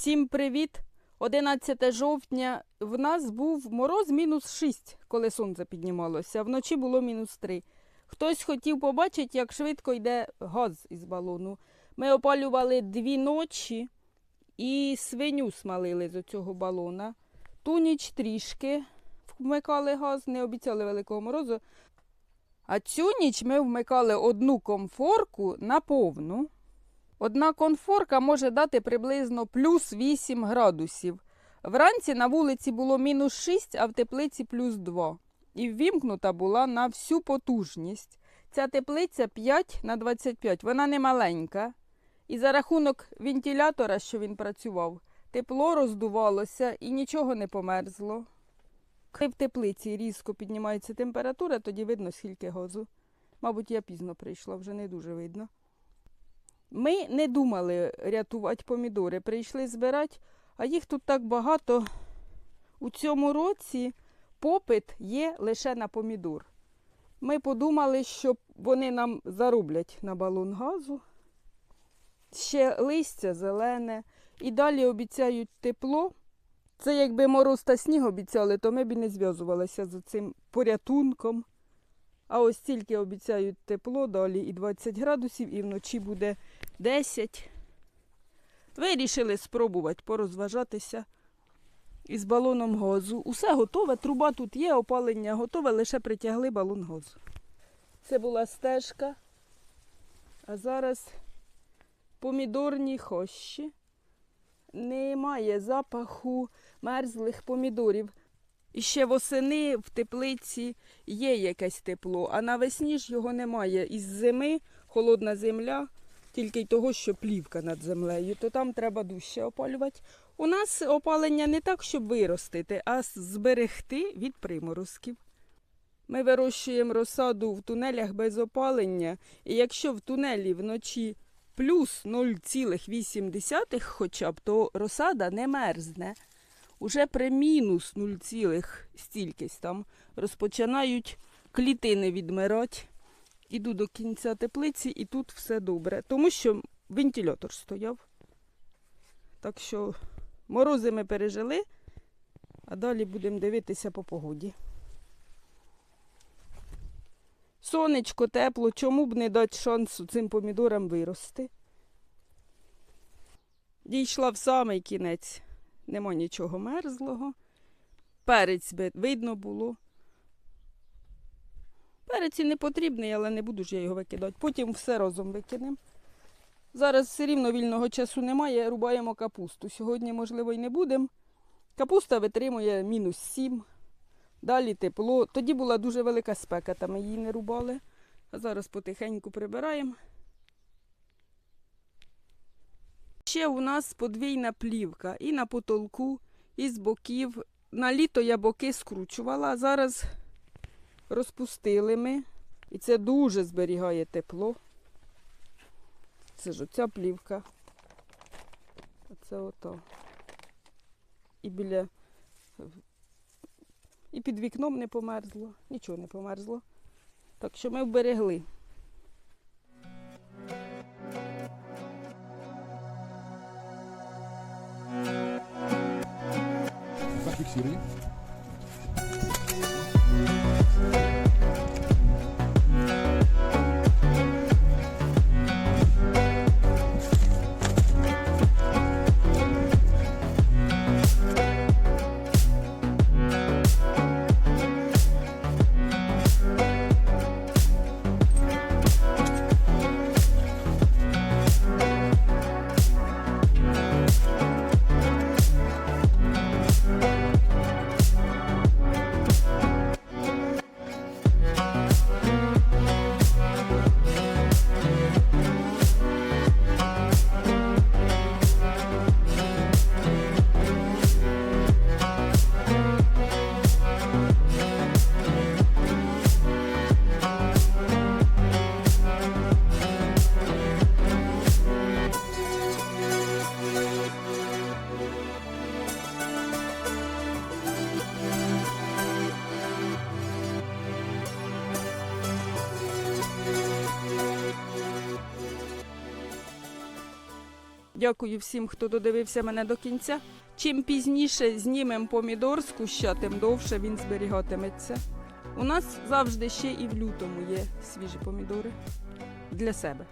Всім привіт! 11 жовтня в нас був мороз мінус 6, коли сонце піднімалося. Вночі було мінус 3. Хтось хотів побачити, як швидко йде газ із балону. Ми опалювали дві ночі і свиню смалили з цього балона. Ту ніч трішки вмикали газ, не обіцяли великого морозу. А цю ніч ми вмикали одну комфорку на повну. Одна конфорка може дати приблизно плюс 8 градусів. Вранці на вулиці було мінус 6, а в теплиці плюс 2. І ввімкнута була на всю потужність. Ця теплиця 5 на 25, вона не маленька. І за рахунок вентилятора, що він працював, тепло роздувалося і нічого не померзло. Коли в теплиці різко піднімається температура, тоді видно, скільки газу. Мабуть, я пізно прийшла, вже не дуже видно. Ми не думали рятувати помідори, прийшли збирати, а їх тут так багато. У цьому році попит є лише на помідор. Ми подумали, що вони нам зароблять на балон газу. Ще листя зелене. І далі обіцяють тепло. Це якби мороз та сніг обіцяли, то ми б і не зв'язувалися з цим порятунком. А ось тільки обіцяють тепло, далі і 20 градусів, і вночі буде 10. Вирішили спробувати порозважатися із балоном газу. Усе готове, труба тут є, опалення готове, лише притягли балон газу. Це була стежка. А зараз помідорні хощі. Немає запаху мерзлих помідорів. І ще восени в теплиці є якесь тепло, а навесні ж його немає. Із зими холодна земля, тільки й того, що плівка над землею, то там треба дужче опалювати. У нас опалення не так, щоб виростити, а зберегти від приморозків. Ми вирощуємо розсаду в тунелях без опалення, і якщо в тунелі вночі плюс 0,8 хоча б, то розсада не мерзне. Уже при мінус 0, стількись там розпочинають клітини відмирати. Іду до кінця теплиці і тут все добре. Тому що вентилятор стояв. Так що морози ми пережили, а далі будемо дивитися по погоді. Сонечко тепло, чому б не дати шансу цим помідорам вирости? Дійшла в самий кінець. Нема нічого мерзлого. Перець би видно було. Перець і не потрібний, але не буду ж я його викидати. Потім все разом викинемо. Зараз все рівно вільного часу немає, рубаємо капусту. Сьогодні, можливо, і не будемо. Капуста витримує мінус 7. Далі тепло. Тоді була дуже велика спека, та ми її не рубали. А зараз потихеньку прибираємо. Ще у нас подвійна плівка і на потолку, і з боків. На літо я боки скручувала, а зараз розпустили ми. І це дуже зберігає тепло. Це ж оця плівка. Оце ото. І біля. І під вікном не померзло, нічого не померзло. Так що ми вберегли. Зафіксируй. Дякую всім, хто додивився мене до кінця. Чим пізніше знімемо помідор з куща, тим довше він зберігатиметься. У нас завжди ще і в лютому є свіжі помідори для себе.